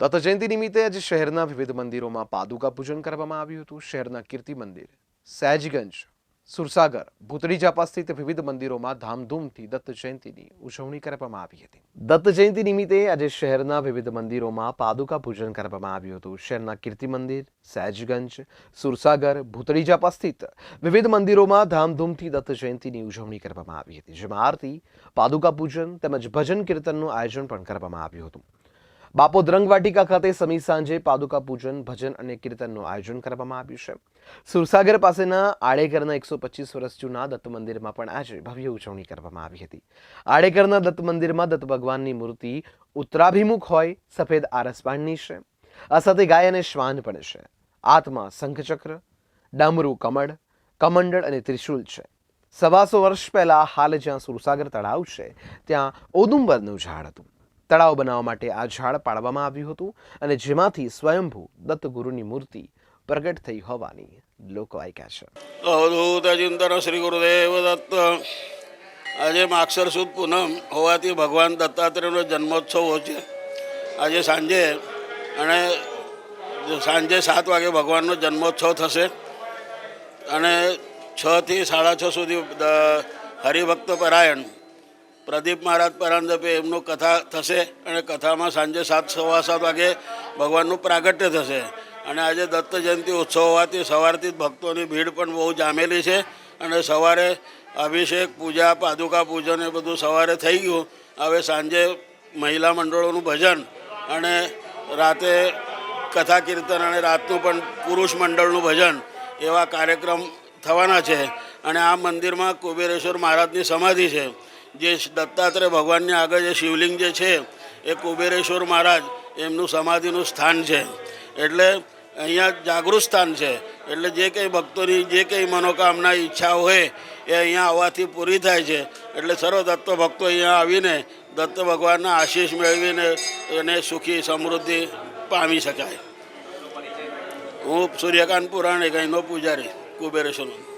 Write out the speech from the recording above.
દત્ત જયંતિ નિમિત્તે આજે શહેરના વિવિધ મંદિરોમાં પાદુકા પૂજન કરવામાં આવ્યું હતું. શહેરના કીર્તિ મંદિર, સહેજગંજ, સુરસાગર ભૂતળી જાપા સ્થિત વિવિધ મંદિરોમાં ધામધૂમથી દત્ત જયંતિની ઉજવણી કરવામાં આવી હતી. દત્ત જયંતિ નિમિત્તે આજે શહેરના વિવિધ મંદિરોમાં પાદુકા પૂજન કરવામાં આવ્યું હતું. શહેરના કીર્તિ મંદિર, સહેજગંજ, સુરસાગર ભૂતળી જાપા સ્થિત વિવિધ મંદિરોમાં ધામધૂમથી દત્ત જયંતિની ઉજવણી કરવામાં આવી હતી. જેમાં આરતી, પાદુકા પૂજન તેમજ ભજન કીર્તનનું આયોજન પણ કરવામાં આવ્યું હતું. બાપોદ રંગવાટિકા ખાતે સમી સાંજે પાદુકા પૂજન, ભજન અને કીર્તનનું આયોજન કરવામાં આવ્યું છે. સુરસાગર પાસેના આડેકરના એકસો પચીસ વર્ષ જૂના દત્ત મંદિરમાં પણ આજે ભવ્ય ઉજવણી કરવામાં આવી હતી. આડેકરના દત્ત મંદિરમાં દત્ત ભગવાનની મૂર્તિ ઉત્તરાભિમુખ હોય, સફેદ આરસપાણની છે. આ સાથે ગાય અને શ્વાન પણ છે. આત્મા શંખચક્ર, ડામરું કમળ, કમંડળ અને ત્રિશુલ છે. સવાસો વર્ષ પહેલા હાલ જ્યાં સુરસાગર તળાવ છે, ત્યાં ઓદુંબરનું ઝાડ હતું. તળાવ બનાવવા માટે આ ઝાડ પાડવામાં આવ્યું હતું અને જેમાંથી સ્વયંભૂ દત્તગુરુની મૂર્તિ પ્રગટ થઈ હોવાની લોકવાયકા છે. અવધૂત ચિંતન શ્રી ગુરુદેવ દત્ત. આજે માક્ષર સુદ પૂનમ હોવાથી ભગવાન દત્તાત્રેયનો જન્મોત્સવ છે. આજે સાંજે અને સાંજે સાત વાગે ભગવાનનો જન્મોત્સવ થશે. અને છથી સાડા છ સુધી હરિભક્ત પરાયણ પ્રદીપ મહારાજ પરાંજપે એમનું કથા થશે અને કથામાં સાંજે સાત સવા સાત વાગે ભગવાનનું પ્રાગટ્ય થશે. અને આજે દત્ત જયંતિ ઉત્સવ હોવાથી સવારથી જ ભક્તોની ભીડ પણ બહુ જામેલી છે. અને સવારે અભિષેક, પૂજા, પાદુકા પૂજન એ બધું સવારે થઈ ગયું. હવે સાંજે મહિલા મંડળોનું ભજન અને રાતે કથા કીર્તન અને રાતનું પણ પુરુષ મંડળનું ભજન એવા કાર્યક્રમ થવાના છે. અને આ મંદિરમાં કુબેરેશ્વર મહારાજની સમાધિ છે. જે દત્તાત્રેય ભગવાનની આગળ જે શિવલિંગ જે છે, એ કુબેરેશ્વર મહારાજ, એમનું સમાધિનું સ્થાન છે. એટલે અહીંયા જાગૃત સ્થાન છે. એટલે જે કંઈ ભક્તોની, જે કંઈ મનોકામના, ઈચ્છા હોય, એ અહીંયા આવવાથી પૂરી થાય છે. એટલે સર્વ દત્ત ભક્તો અહીંયા આવીને દત્ત ભગવાનના આશીષ મેળવીને એને સુખી, સમૃદ્ધિ પામી શકાય. હું સૂર્યકાંત પુરાણિક અહીંનો પૂજારી, કુબેરેશ્વરનો.